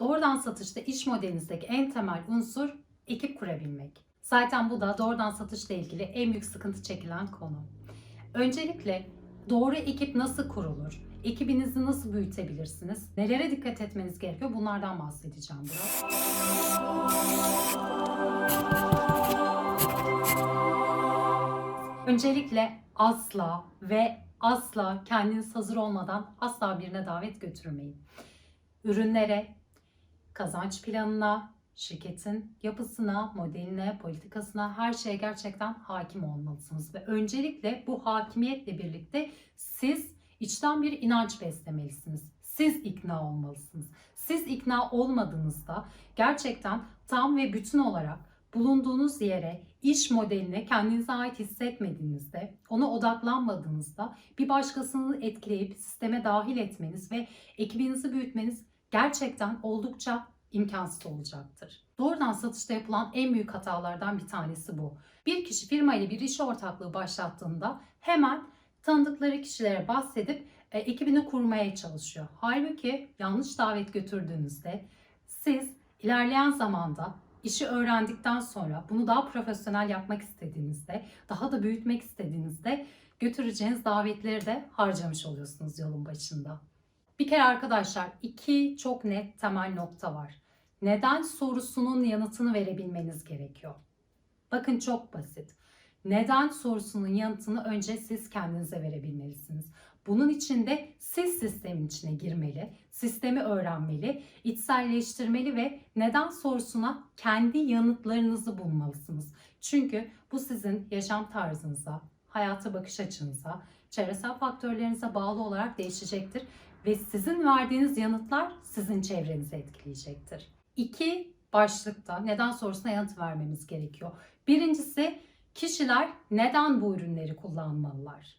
Doğrudan satışta iş modelinizdeki en temel unsur ekip kurabilmek. Zaten bu da doğrudan satışla ilgili en büyük sıkıntı çekilen konu. Öncelikle doğru ekip nasıl kurulur? Ekibinizi nasıl büyütebilirsiniz? Nelere dikkat etmeniz gerekiyor? Bunlardan bahsedeceğim biraz. Öncelikle asla ve asla kendiniz hazır olmadan asla birine davet götürmeyin. Ürünlere, kazanç planına, şirketin yapısına, modeline, politikasına her şeye gerçekten hakim olmalısınız. Ve öncelikle bu hakimiyetle birlikte siz içten bir inanç beslemelisiniz. Siz ikna olmalısınız. Siz ikna olmadığınızda gerçekten tam ve bütün olarak bulunduğunuz yere, iş modeline kendinize ait hissetmediğinizde, ona odaklanmadığınızda bir başkasını etkileyip sisteme dahil etmeniz ve ekibinizi büyütmeniz gerçekten oldukça imkansız olacaktır. Doğrudan satışta yapılan en büyük hatalardan bir tanesi bu. Bir kişi firma ile bir iş ortaklığı başlattığında hemen tanıdıkları kişilere bahsedip e, ekibini kurmaya çalışıyor. Halbuki yanlış davet götürdüğünüzde siz ilerleyen zamanda işi öğrendikten sonra bunu daha profesyonel yapmak istediğinizde, daha da büyütmek istediğinizde götüreceğiniz davetleri de harcamış oluyorsunuz yolun başında. Bir kere arkadaşlar iki çok net temel nokta var. Neden sorusunun yanıtını verebilmeniz gerekiyor. Bakın çok basit. Neden sorusunun yanıtını önce siz kendinize verebilmelisiniz. Bunun için de siz sistemin içine girmeli, sistemi öğrenmeli, içselleştirmeli ve neden sorusuna kendi yanıtlarınızı bulmalısınız. Çünkü bu sizin yaşam tarzınıza, hayata bakış açınıza, çevresel faktörlerinize bağlı olarak değişecektir ve sizin verdiğiniz yanıtlar sizin çevrenizi etkileyecektir. İki başlıkta neden sorusuna yanıt vermemiz gerekiyor. Birincisi kişiler neden bu ürünleri kullanmalılar?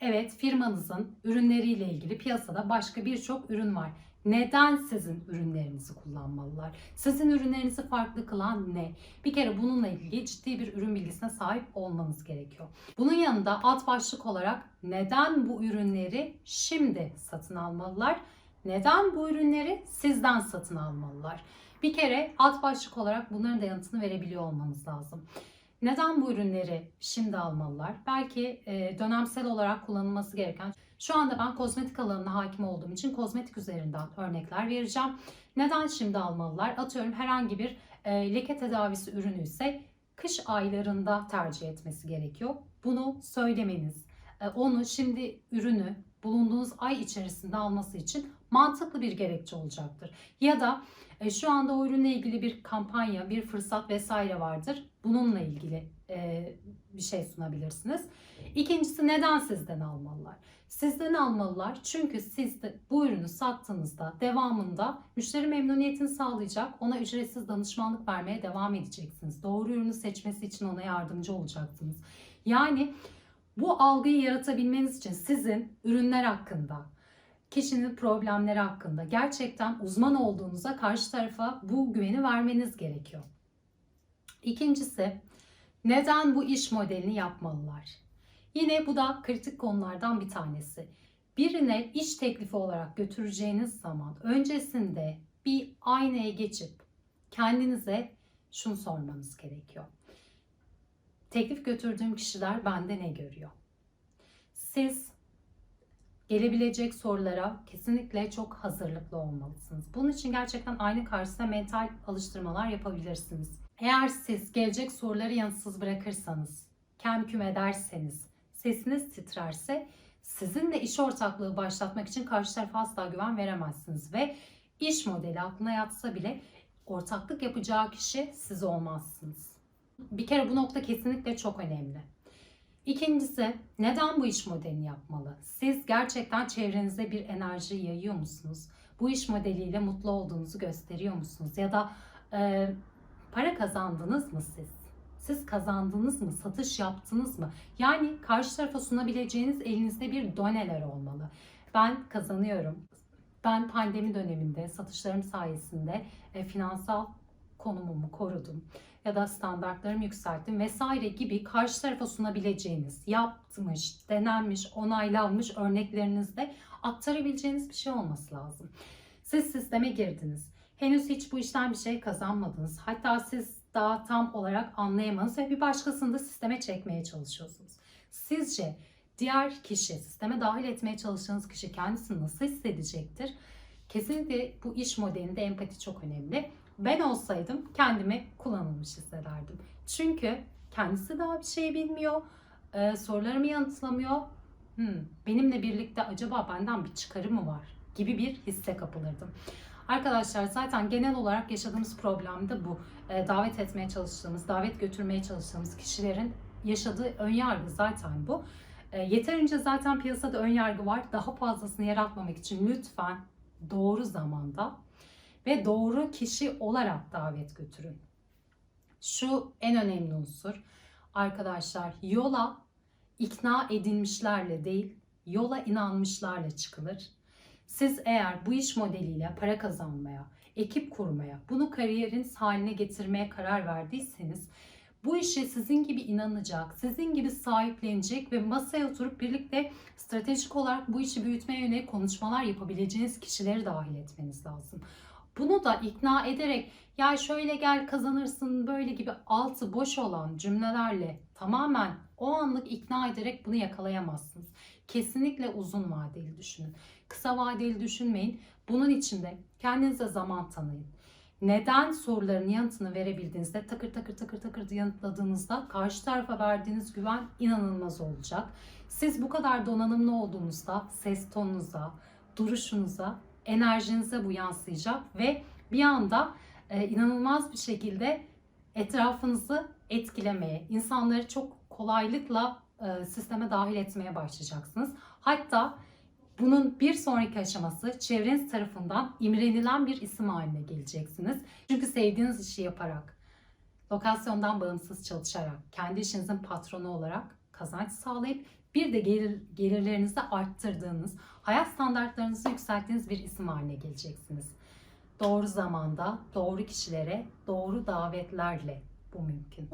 Evet, firmanızın ürünleriyle ilgili piyasada başka birçok ürün var. Neden sizin ürünlerinizi kullanmalılar? Sizin ürünlerinizi farklı kılan ne? Bir kere bununla ilgili ciddi bir ürün bilgisine sahip olmanız gerekiyor. Bunun yanında alt başlık olarak neden bu ürünleri şimdi satın almalılar? Neden bu ürünleri sizden satın almalılar? Bir kere alt başlık olarak bunların da yanıtını verebiliyor olmanız lazım. Neden bu ürünleri şimdi almalılar? Belki dönemsel olarak kullanılması gereken. Şu anda ben kozmetik alanına hakim olduğum için kozmetik üzerinden örnekler vereceğim. Neden şimdi almalılar? Atıyorum herhangi bir e, leke tedavisi ürünü ise kış aylarında tercih etmesi gerekiyor. Bunu söylemeniz, e, onu şimdi ürünü bulunduğunuz ay içerisinde alması için mantıklı bir gerekçe olacaktır. Ya da e, şu anda o ürünle ilgili bir kampanya, bir fırsat vesaire vardır. Bununla ilgili e, bir şey sunabilirsiniz. İkincisi neden sizden almalılar? Sizden almalılar çünkü siz de bu ürünü sattığınızda devamında müşteri memnuniyetini sağlayacak, ona ücretsiz danışmanlık vermeye devam edeceksiniz. Doğru ürünü seçmesi için ona yardımcı olacaksınız. Yani bu algıyı yaratabilmeniz için sizin ürünler hakkında, kişinin problemleri hakkında gerçekten uzman olduğunuza karşı tarafa bu güveni vermeniz gerekiyor. İkincisi, neden bu iş modelini yapmalılar? Yine bu da kritik konulardan bir tanesi. Birine iş teklifi olarak götüreceğiniz zaman öncesinde bir aynaya geçip kendinize şunu sormanız gerekiyor. Teklif götürdüğüm kişiler bende ne görüyor? Siz gelebilecek sorulara kesinlikle çok hazırlıklı olmalısınız. Bunun için gerçekten aynı karşısında mental alıştırmalar yapabilirsiniz. Eğer siz gelecek soruları yanıtsız bırakırsanız, kem küm ederseniz, sesiniz titrerse sizinle iş ortaklığı başlatmak için karşı tarafa asla güven veremezsiniz ve iş modeli aklına yatsa bile ortaklık yapacağı kişi siz olmazsınız. Bir kere bu nokta kesinlikle çok önemli. İkincisi neden bu iş modelini yapmalı? Siz gerçekten çevrenize bir enerji yayıyor musunuz? Bu iş modeliyle mutlu olduğunuzu gösteriyor musunuz? Ya da e, para kazandınız mı siz? Siz kazandınız mı? Satış yaptınız mı? Yani karşı tarafa sunabileceğiniz elinizde bir doneler olmalı. Ben kazanıyorum. Ben pandemi döneminde satışlarım sayesinde e, finansal konumumu korudum ya da standartlarımı yükselttim vesaire gibi karşı tarafa sunabileceğiniz, yapmış, denenmiş, onaylanmış örneklerinizde aktarabileceğiniz bir şey olması lazım. Siz sisteme girdiniz. Henüz hiç bu işten bir şey kazanmadınız. Hatta siz daha tam olarak anlayamadınız ve bir başkasını da sisteme çekmeye çalışıyorsunuz. Sizce diğer kişi, sisteme dahil etmeye çalıştığınız kişi kendisini nasıl hissedecektir? Kesinlikle bu iş modelinde empati çok önemli. Ben olsaydım kendimi kullanılmış hissederdim. Çünkü kendisi daha bir şey bilmiyor, e, sorularımı yanıtlamıyor. Hmm, benimle birlikte acaba benden bir çıkarı mı var gibi bir hisse kapılırdım. Arkadaşlar zaten genel olarak yaşadığımız problem de bu. E, davet etmeye çalıştığımız, davet götürmeye çalıştığımız kişilerin yaşadığı önyargı zaten bu. E, yeterince zaten piyasada önyargı var. Daha fazlasını yaratmamak için lütfen doğru zamanda ve doğru kişi olarak davet götürün. Şu en önemli unsur. Arkadaşlar yola ikna edilmişlerle değil, yola inanmışlarla çıkılır. Siz eğer bu iş modeliyle para kazanmaya, ekip kurmaya, bunu kariyeriniz haline getirmeye karar verdiyseniz bu işe sizin gibi inanacak, sizin gibi sahiplenecek ve masaya oturup birlikte stratejik olarak bu işi büyütmeye yönelik konuşmalar yapabileceğiniz kişileri dahil etmeniz lazım. Bunu da ikna ederek ya şöyle gel kazanırsın böyle gibi altı boş olan cümlelerle tamamen o anlık ikna ederek bunu yakalayamazsınız. Kesinlikle uzun vadeli düşünün. Kısa vadeli düşünmeyin. Bunun için de kendinize zaman tanıyın. Neden soruların yanıtını verebildiğinizde takır takır takır takır yanıtladığınızda karşı tarafa verdiğiniz güven inanılmaz olacak. Siz bu kadar donanımlı olduğunuzda ses tonunuza, duruşunuza, enerjinize bu yansıyacak ve bir anda e, inanılmaz bir şekilde etrafınızı etkilemeye, insanları çok kolaylıkla e, sisteme dahil etmeye başlayacaksınız. Hatta bunun bir sonraki aşaması çevreniz tarafından imrenilen bir isim haline geleceksiniz. Çünkü sevdiğiniz işi yaparak, lokasyondan bağımsız çalışarak, kendi işinizin patronu olarak kazanç sağlayıp bir de gelir, gelirlerinizi arttırdığınız, hayat standartlarınızı yükselttiğiniz bir isim haline geleceksiniz. Doğru zamanda, doğru kişilere, doğru davetlerle bu mümkün.